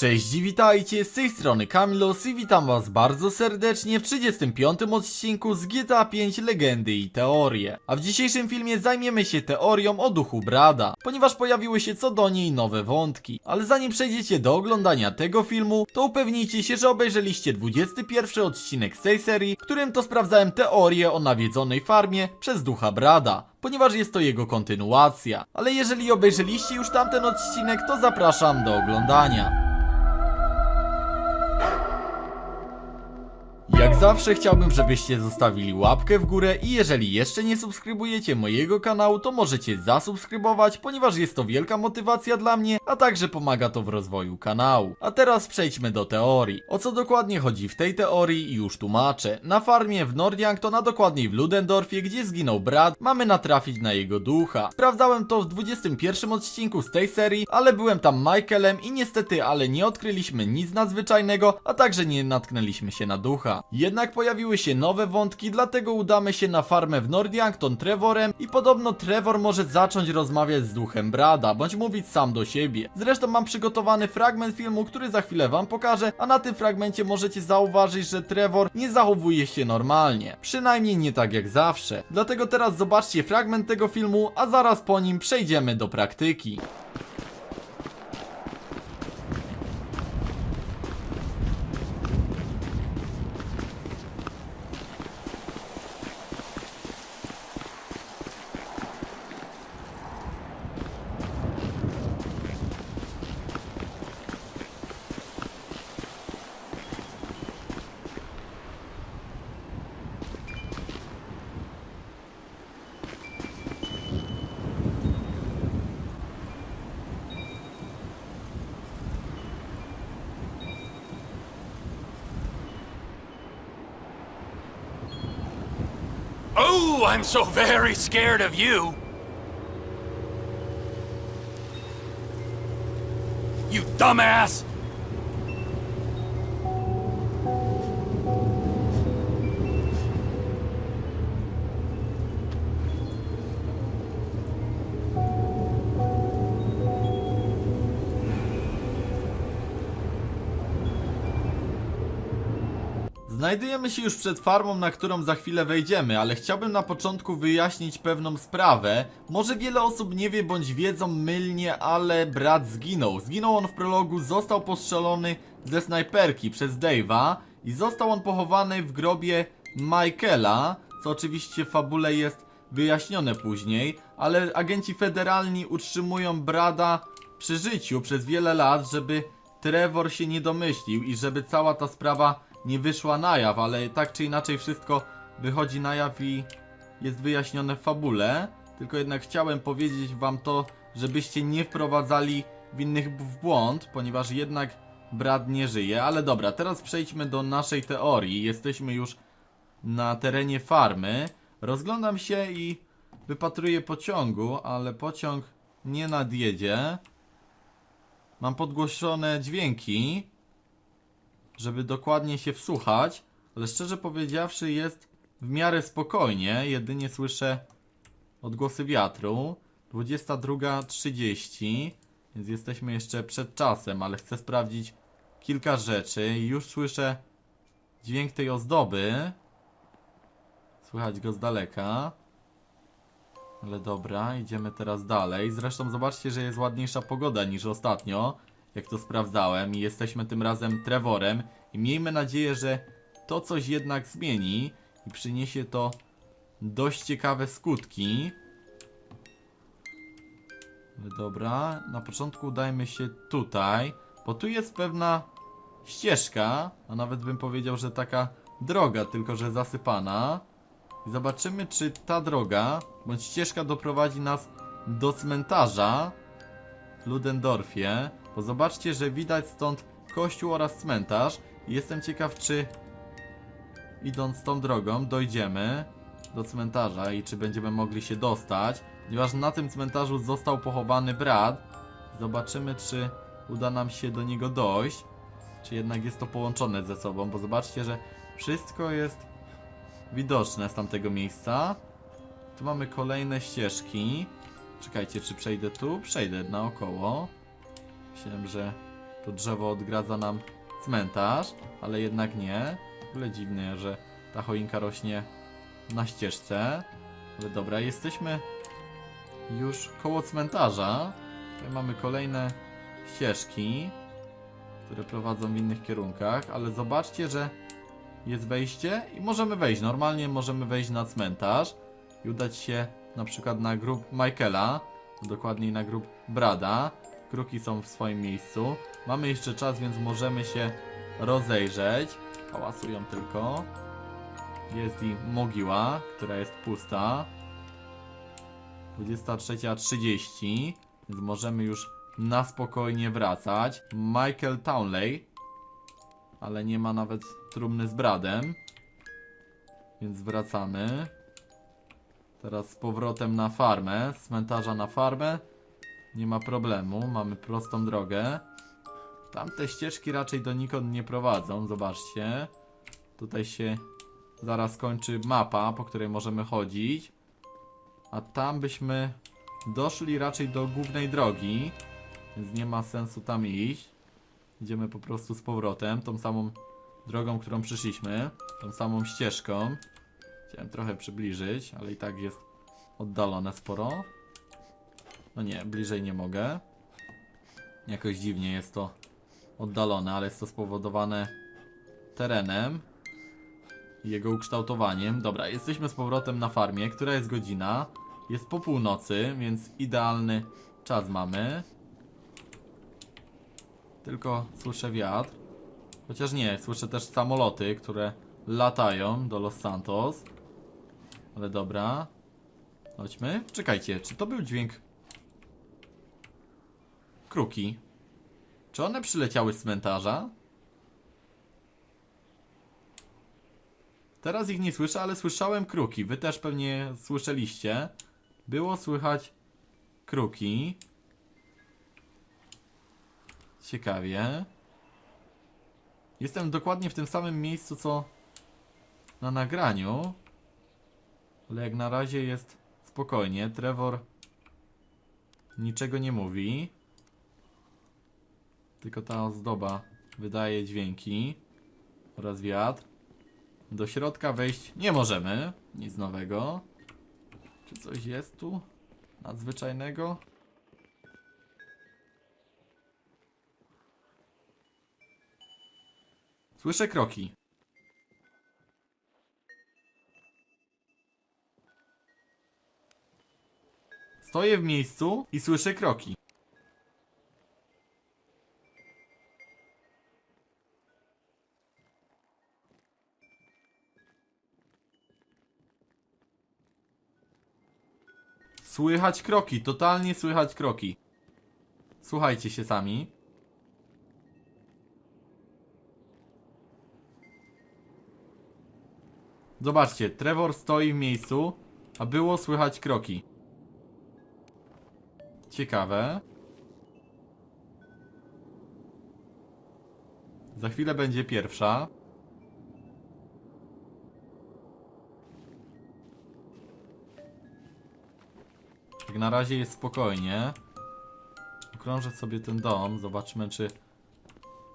Cześć witajcie, z tej strony Kamilos i witam was bardzo serdecznie w 35 odcinku z GTA 5 Legendy i Teorie. A w dzisiejszym filmie zajmiemy się teorią o duchu Brada, ponieważ pojawiły się co do niej nowe wątki. Ale zanim przejdziecie do oglądania tego filmu, to upewnijcie się, że obejrzeliście 21 odcinek z tej serii, w którym to sprawdzałem teorię o nawiedzonej farmie przez ducha Brada ponieważ jest to jego kontynuacja. Ale jeżeli obejrzeliście już tamten odcinek, to zapraszam do oglądania. Zawsze chciałbym, żebyście zostawili łapkę w górę i jeżeli jeszcze nie subskrybujecie mojego kanału, to możecie zasubskrybować, ponieważ jest to wielka motywacja dla mnie, a także pomaga to w rozwoju kanału. A teraz przejdźmy do teorii. O co dokładnie chodzi w tej teorii już tłumaczę. Na farmie w Nordjangton, a dokładniej w Ludendorfie, gdzie zginął brat, mamy natrafić na jego ducha. Sprawdzałem to w 21 odcinku z tej serii, ale byłem tam Michaelem i niestety, ale nie odkryliśmy nic nadzwyczajnego, a także nie natknęliśmy się na ducha. Jednak pojawiły się nowe wątki, dlatego udamy się na farmę w Nordjangton Trevorem i podobno Trevor może zacząć rozmawiać z duchem Brada, bądź mówić sam do siebie. Zresztą mam przygotowany fragment filmu, który za chwilę wam pokażę, a na tym fragmencie możecie zauważyć, że Trevor nie zachowuje się normalnie. Przynajmniej nie tak jak zawsze. Dlatego teraz zobaczcie fragment tego filmu, a zaraz po nim przejdziemy do praktyki. Oh, I'm so very scared of you. You dumbass! Znajdujemy się już przed farmą, na którą za chwilę wejdziemy, ale chciałbym na początku wyjaśnić pewną sprawę. Może wiele osób nie wie bądź wiedzą mylnie, ale brat zginął. Zginął on w prologu, został postrzelony ze snajperki przez Dave'a i został on pochowany w grobie Michaela, co oczywiście w fabule jest wyjaśnione później, ale agenci federalni utrzymują Brada przy życiu przez wiele lat, żeby Trevor się nie domyślił i żeby cała ta sprawa nie wyszła na jaw, ale tak czy inaczej wszystko wychodzi na jaw i jest wyjaśnione w fabule. Tylko jednak chciałem powiedzieć wam to, żebyście nie wprowadzali winnych w błąd, ponieważ jednak brat nie żyje. Ale dobra, teraz przejdźmy do naszej teorii. Jesteśmy już na terenie farmy. Rozglądam się i wypatruję pociągu, ale pociąg nie nadjedzie. Mam podgłoszone dźwięki, żeby dokładnie się wsłuchać, ale szczerze powiedziawszy jest w miarę spokojnie, jedynie słyszę odgłosy wiatru. 22.30, więc jesteśmy jeszcze przed czasem, ale chcę sprawdzić kilka rzeczy już słyszę dźwięk tej ozdoby. Słychać go z daleka. Ale dobra, idziemy teraz dalej. Zresztą zobaczcie, że jest ładniejsza pogoda niż ostatnio, jak to sprawdzałem. I jesteśmy tym razem Trevorem. I miejmy nadzieję, że to coś jednak zmieni i przyniesie to dość ciekawe skutki. Dobra, na początku udajmy się tutaj, bo tu jest pewna ścieżka, a nawet bym powiedział, że taka droga, tylko że zasypana. I zobaczymy, czy ta droga, bądź ścieżka doprowadzi nas do cmentarza w Ludendorfie. Bo zobaczcie, że widać stąd kościół oraz cmentarz. Jestem ciekaw, czy idąc tą drogą dojdziemy do cmentarza i czy będziemy mogli się dostać. Ponieważ na tym cmentarzu został pochowany brat. Zobaczymy, czy uda nam się do niego dojść. Czy jednak jest to połączone ze sobą, bo zobaczcie, że wszystko jest widoczne z tamtego miejsca. Tu mamy kolejne ścieżki. Czekajcie, czy przejdę tu? Przejdę naokoło. Myślałem, że To drzewo odgradza nam cmentarz, ale jednak nie. W ogóle dziwne, że ta choinka rośnie na ścieżce. Ale dobra, jesteśmy już koło cmentarza. Tutaj mamy kolejne ścieżki, które prowadzą w innych kierunkach, ale zobaczcie, że jest wejście i możemy wejść. Normalnie możemy wejść na cmentarz i udać się na przykład na grób Michaela, dokładniej na grób Brada. Kruki są w swoim miejscu. Mamy jeszcze czas, więc możemy się rozejrzeć. Hałasują tylko. Jest i mogiła, która jest pusta. 23.30, więc możemy już na spokojnie wracać. Michael Townley, ale nie ma nawet trumny z Bradem, więc wracamy. Teraz z powrotem na farmę, z cmentarza na farmę. Nie ma problemu, mamy prostą drogę. Tamte ścieżki raczej donikąd nie prowadzą, zobaczcie. Tutaj się zaraz kończy mapa, po której możemy chodzić. A tam byśmy doszli raczej do głównej drogi, więc nie ma sensu tam iść. Idziemy po prostu z powrotem, tą samą drogą, którą przyszliśmy, tą samą ścieżką. Chciałem trochę przybliżyć, ale i tak jest oddalone sporo. No nie, bliżej nie mogę. Jakoś dziwnie jest to oddalone, ale jest to spowodowane terenem jego ukształtowaniem. Dobra, jesteśmy z powrotem na farmie. Która jest godzina? Jest po północy, więc idealny czas mamy. Tylko słyszę wiatr. Chociaż nie, słyszę też samoloty, które latają do Los Santos. Ale dobra. Chodźmy. Czekajcie, czy to był dźwięk kruki? Czy one przyleciały z cmentarza? Teraz ich nie słyszę, ale słyszałem kruki. Wy też pewnie słyszeliście. Było słychać kruki. Ciekawie. Jestem dokładnie w tym samym miejscu co na nagraniu. Ale jak na razie jest spokojnie. Trevor niczego nie mówi. Tylko ta ozdoba wydaje dźwięki oraz wiatr. Do środka wejść nie możemy. Nic nowego. Czy coś jest tu nadzwyczajnego? Słyszę kroki. Stoję w miejscu i słyszę kroki. Słychać kroki, totalnie słychać kroki. Słuchajcie się sami. Zobaczcie, Trevor stoi w miejscu, a było słychać kroki. Ciekawe. Za chwilę będzie pierwsza. Jak na razie jest spokojnie. Okrążę sobie ten dom, zobaczmy czy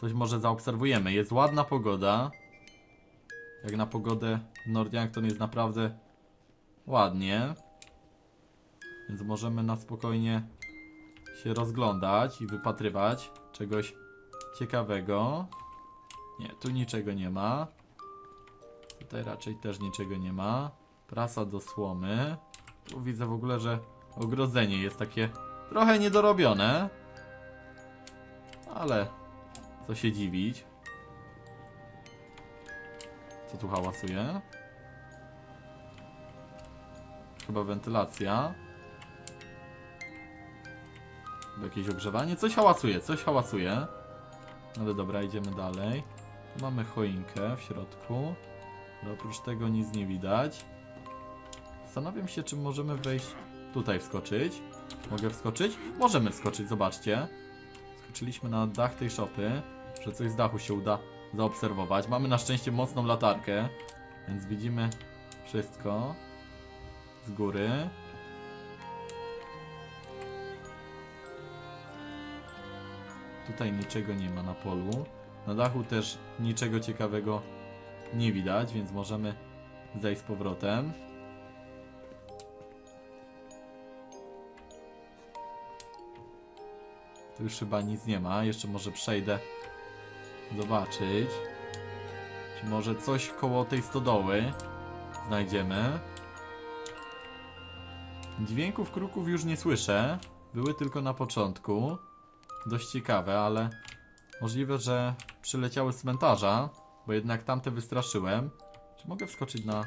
coś może zaobserwujemy. Jest ładna pogoda. Jak na pogodę Nordiankton jest naprawdę ładnie. Więc możemy na spokojnie się rozglądać i wypatrywać czegoś ciekawego. Nie, tu niczego nie ma. Tutaj raczej też niczego nie ma. Prasa do słomy. Tu widzę w ogóle, że ogrodzenie jest takie trochę niedorobione. Ale co się dziwić. Co tu hałasuje? Chyba wentylacja. Jakieś ogrzewanie? Coś hałasuje, coś hałasuje. Ale dobra, idziemy dalej. Tu mamy choinkę w środku. Ale oprócz tego nic nie widać. Zastanawiam się, czy możemy wejść tutaj wskoczyć. Mogę wskoczyć? Możemy wskoczyć, zobaczcie. Skoczyliśmy na dach tej szopy. Że coś z dachu się uda zaobserwować. Mamy na szczęście mocną latarkę, więc widzimy wszystko z góry. Tutaj niczego nie ma na polu. Na dachu też niczego ciekawego nie widać, więc możemy zejść z powrotem. Tu już chyba nic nie ma. Jeszcze może przejdę zobaczyć. Czy może coś koło tej stodoły znajdziemy. Dźwięków kruków już nie słyszę. Były tylko na początku. Dość ciekawe, ale możliwe, że przyleciały z cmentarza, bo jednak tamte wystraszyłem. Czy mogę wskoczyć na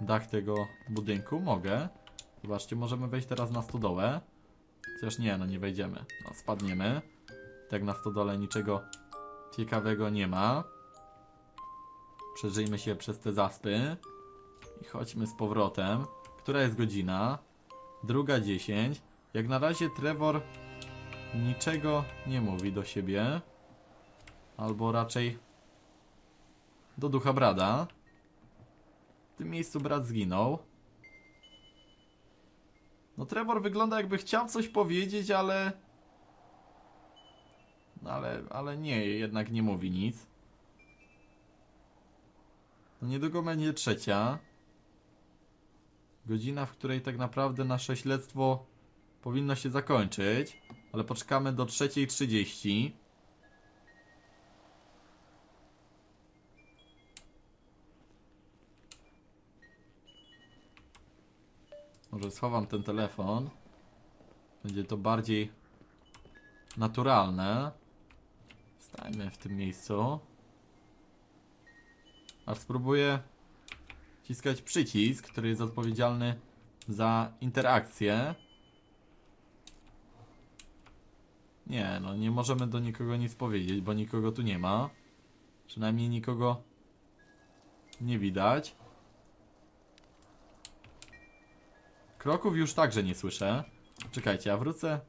dach tego budynku? Mogę. Zobaczcie, możemy wejść teraz na stodołę. Chociaż nie, no nie wejdziemy. No, spadniemy. Tak na stodole niczego ciekawego nie ma. Przeżyjmy się przez te zaspy. I chodźmy z powrotem. Która jest godzina? Druga dziesięć. Jak na razie Trevor niczego nie mówi do siebie. Albo raczej do ducha Brada. W tym miejscu brat zginął. No Trevor wygląda jakby chciał coś powiedzieć, ale... No ale, ale nie, jednak nie mówi nic. No niedługo będzie trzecia. Godzina, w której tak naprawdę nasze śledztwo powinno się zakończyć. Ale poczekamy do 3.30. Może schowam ten telefon. Będzie to bardziej naturalne. Stajmy w tym miejscu. Aż spróbuję wciskać przycisk, który jest odpowiedzialny za interakcję. Nie, no nie możemy do nikogo nic powiedzieć, bo nikogo tu nie ma. Przynajmniej nikogo nie widać. Kroków już także nie słyszę. Czekajcie, ja wrócę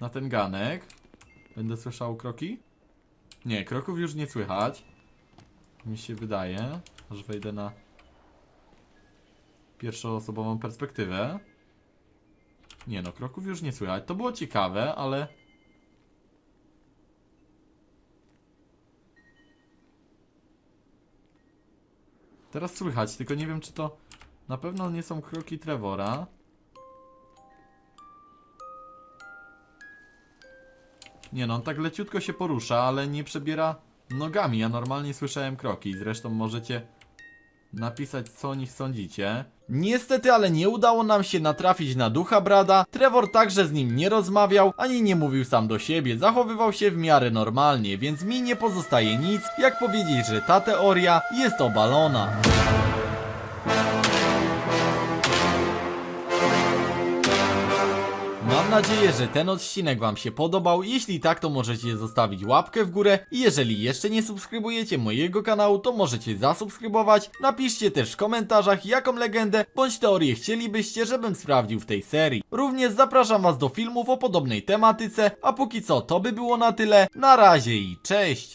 na ten ganek. Będę słyszał kroki? Nie, kroków już nie słychać. Mi się wydaje, że wejdę na pierwszoosobową perspektywę. Nie no, kroków już nie słychać. To było ciekawe, ale... Teraz słychać, tylko nie wiem czy to na pewno nie są kroki Trevora. Nie no, on tak leciutko się porusza, ale nie przebiera nogami. Ja normalnie słyszałem kroki. Zresztą możecie napisać, co o nich sądzicie. Niestety, ale nie udało nam się natrafić na ducha Brada. Trevor także z nim nie rozmawiał, ani nie mówił sam do siebie. Zachowywał się w miarę normalnie, więc mi nie pozostaje nic, jak powiedzieć, że ta teoria jest obalona. Mam nadzieję, że ten odcinek Wam się podobał. Jeśli tak, to możecie zostawić łapkę w górę. I jeżeli jeszcze nie subskrybujecie mojego kanału, to możecie zasubskrybować. Napiszcie też w komentarzach, jaką legendę bądź teorię chcielibyście, żebym sprawdził w tej serii. Również zapraszam Was do filmów o podobnej tematyce. A póki co, to by było na tyle. Na razie i cześć!